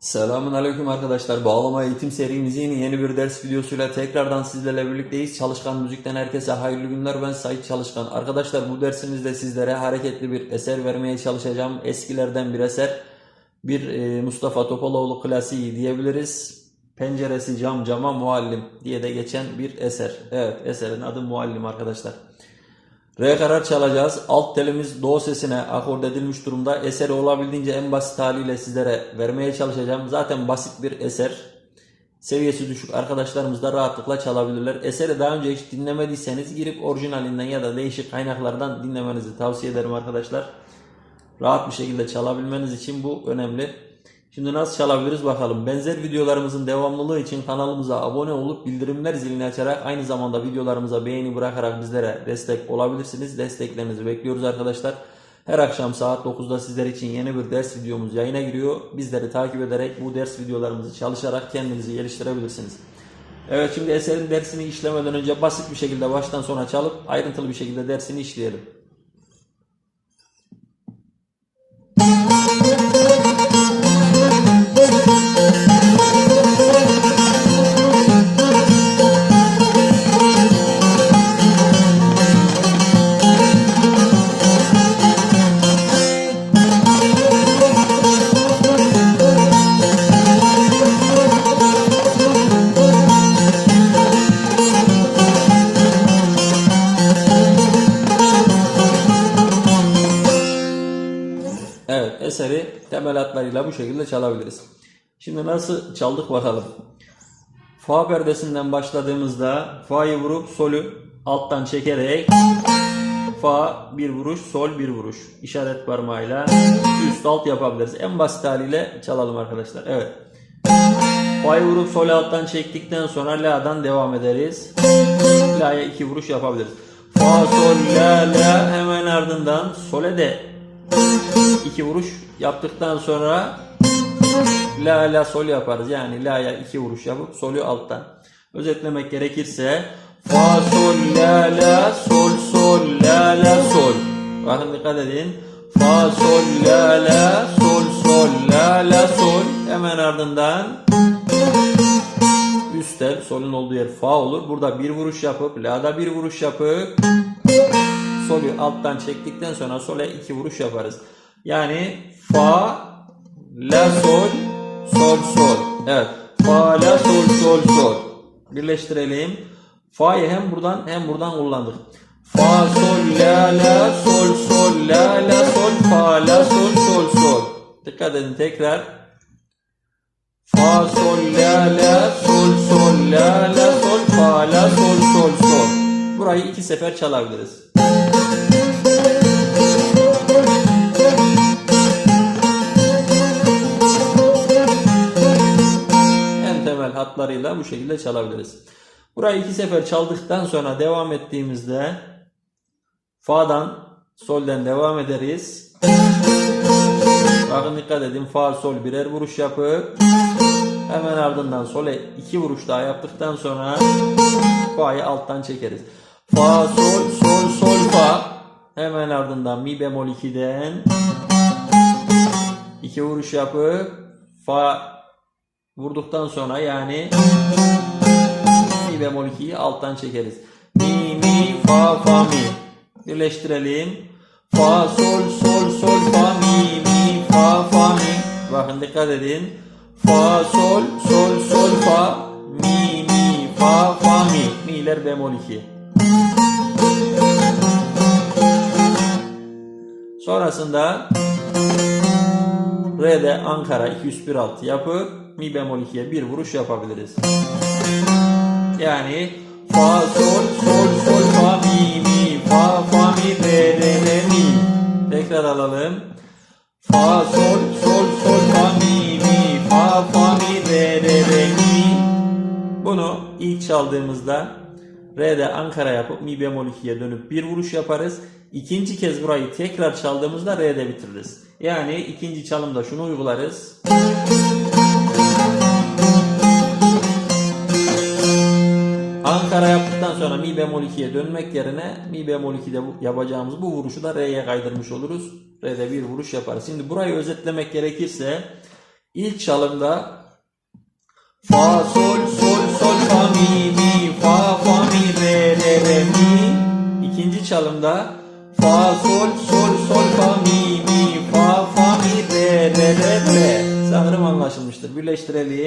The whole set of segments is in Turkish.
Selamun Aleyküm arkadaşlar. Bağlama eğitim serimizin yeni bir ders videosuyla tekrardan sizlerle birlikteyiz. Çalışkan Müzik'ten herkese hayırlı günler. Ben Sait Çalışkan. Arkadaşlar bu dersimizde sizlere hareketli bir eser vermeye çalışacağım. Eskilerden bir eser. Bir e, Mustafa Topaloğlu klasiği diyebiliriz. Penceresi cam cama muallim diye de geçen bir eser. Evet eserin adı muallim arkadaşlar. Re karar çalacağız. Alt telimiz do sesine akord edilmiş durumda. Eseri olabildiğince en basit haliyle sizlere vermeye çalışacağım. Zaten basit bir eser. Seviyesi düşük arkadaşlarımız da rahatlıkla çalabilirler. Eseri daha önce hiç dinlemediyseniz girip orijinalinden ya da değişik kaynaklardan dinlemenizi tavsiye ederim arkadaşlar. Rahat bir şekilde çalabilmeniz için bu önemli. Şimdi nasıl çalabiliriz bakalım. Benzer videolarımızın devamlılığı için kanalımıza abone olup bildirimler zilini açarak aynı zamanda videolarımıza beğeni bırakarak bizlere destek olabilirsiniz. Desteklerinizi bekliyoruz arkadaşlar. Her akşam saat 9'da sizler için yeni bir ders videomuz yayına giriyor. Bizleri takip ederek bu ders videolarımızı çalışarak kendinizi geliştirebilirsiniz. Evet şimdi eserin dersini işlemeden önce basit bir şekilde baştan sona çalıp ayrıntılı bir şekilde dersini işleyelim. Eseri temel hatlarıyla bu şekilde çalabiliriz. Şimdi nasıl çaldık bakalım. Fa perdesinden başladığımızda Fa'yı vurup solü alttan çekerek Fa bir vuruş, sol bir vuruş. İşaret parmağıyla üst alt yapabiliriz. En basit haliyle çalalım arkadaşlar. Evet. Fa'yı vurup sol alttan çektikten sonra La'dan devam ederiz. La'ya iki vuruş yapabiliriz. Fa, sol, La, La hemen ardından Sol'e de iki vuruş yaptıktan sonra la la sol yaparız. Yani la'ya iki vuruş yapıp solü alttan. Özetlemek gerekirse fa sol la la sol sol la la sol. Bakın dikkat edin. Fa sol la la sol sol la la sol. Hemen ardından üst tel solun olduğu yer fa olur. Burada bir vuruş yapıp la'da bir vuruş yapıp solü alttan çektikten sonra sole iki vuruş yaparız. Yani fa, la sol, sol sol. Evet. Fa, la sol, sol sol. Birleştirelim. Fa'yı hem buradan hem buradan kullandık. Fa, sol, la, la, sol, sol, la, la, sol, fa, la, sol, sol, sol. Dikkat edin tekrar. Fa, sol, la, la, sol, sol, la, la, sol, fa, la, sol, sol, sol. Burayı iki sefer çalabiliriz. Temel hatlarıyla bu şekilde çalabiliriz. Burayı iki sefer çaldıktan sonra devam ettiğimizde Fa'dan solden devam ederiz. Bakın dikkat edin fa sol birer vuruş yapıp hemen ardından sole iki vuruş daha yaptıktan sonra fa'yı alttan çekeriz. Fa sol sol sol fa hemen ardından mi bemol 2'den iki vuruş yapıp fa vurduktan sonra yani mi bemol 2'yi alttan çekeriz. Mi mi fa fa mi. Birleştirelim. Fa sol sol sol fa mi mi fa fa mi. Bakın dikkat edin. Fa sol sol sol fa mi mi fa fa mi. Mi'ler bemol 2. Sonrasında Re'de Ankara 201 yapıp mi bemol 2'ye bir vuruş yapabiliriz. Yani fa sol sol sol fa mi mi fa fa mi re re re mi. Tekrar alalım. Fa sol sol sol fa mi mi fa fa mi re re re mi. Bunu ilk çaldığımızda Re'de Ankara yapıp mi bemol 2'ye dönüp bir vuruş yaparız. İkinci kez burayı tekrar çaldığımızda Re'de bitiririz. Yani ikinci çalımda şunu uygularız. Ankara yaptıktan sonra mi bemol 2'ye dönmek yerine mi bemol 2'de bu- yapacağımız bu vuruşu da re'ye kaydırmış oluruz. Re'de bir vuruş yaparız. Şimdi burayı özetlemek gerekirse ilk çalımda Fa sol sol sol fa mi mi fa fa mi re re re mi. İkinci çalımda fa sol sol sol fa mi mi fa fa mi re re re re. Sanırım anlaşılmıştır. Birleştirelim.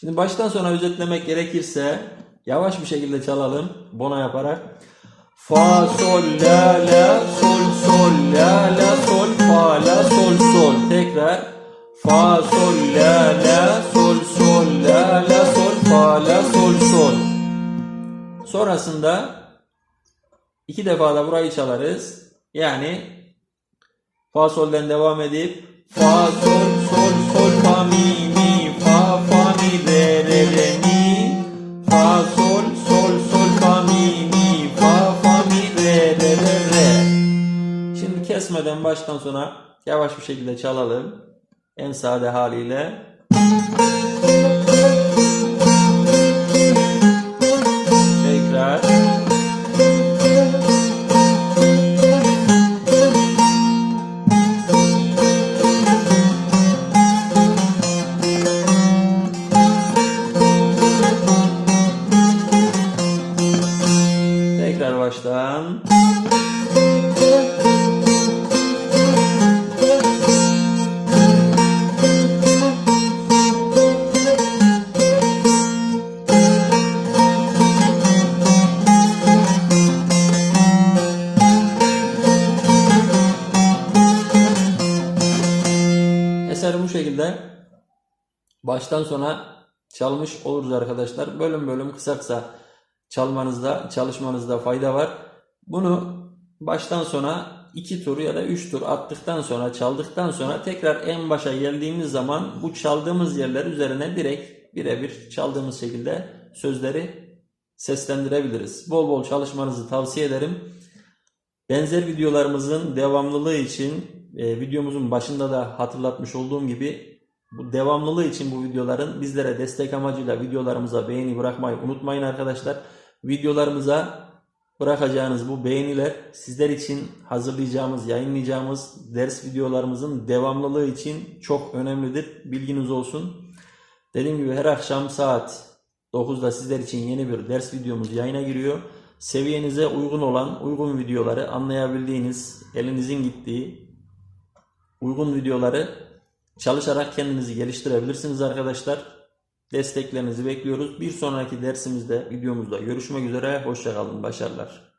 Şimdi baştan sona özetlemek gerekirse yavaş bir şekilde çalalım bona yaparak. Fa sol la la sol sol la la sol fa la sol sol tekrar fa sol la la sol sol la la sol fa la sol sol. Sonrasında iki defa da burayı çalarız. Yani Fa solden devam edip Fa sol sol sol fa mi kesmeden baştan sona yavaş bir şekilde çalalım. En sade haliyle. Tekrar. Tekrar baştan. Şekilde baştan sona çalmış oluruz arkadaşlar. Bölüm bölüm kısa kısa çalmanızda, çalışmanızda fayda var. Bunu baştan sona iki tur ya da üç tur attıktan sonra, çaldıktan sonra tekrar en başa geldiğimiz zaman bu çaldığımız yerler üzerine direkt birebir çaldığımız şekilde sözleri seslendirebiliriz. Bol bol çalışmanızı tavsiye ederim. Benzer videolarımızın devamlılığı için e, videomuzun başında da hatırlatmış olduğum gibi bu devamlılığı için bu videoların bizlere destek amacıyla videolarımıza beğeni bırakmayı unutmayın arkadaşlar. Videolarımıza bırakacağınız bu beğeniler sizler için hazırlayacağımız, yayınlayacağımız ders videolarımızın devamlılığı için çok önemlidir. Bilginiz olsun. Dediğim gibi her akşam saat 9'da sizler için yeni bir ders videomuz yayına giriyor. Seviyenize uygun olan uygun videoları anlayabildiğiniz, elinizin gittiği uygun videoları çalışarak kendinizi geliştirebilirsiniz arkadaşlar. Desteklerinizi bekliyoruz. Bir sonraki dersimizde, videomuzda görüşmek üzere. Hoşçakalın. Başarılar.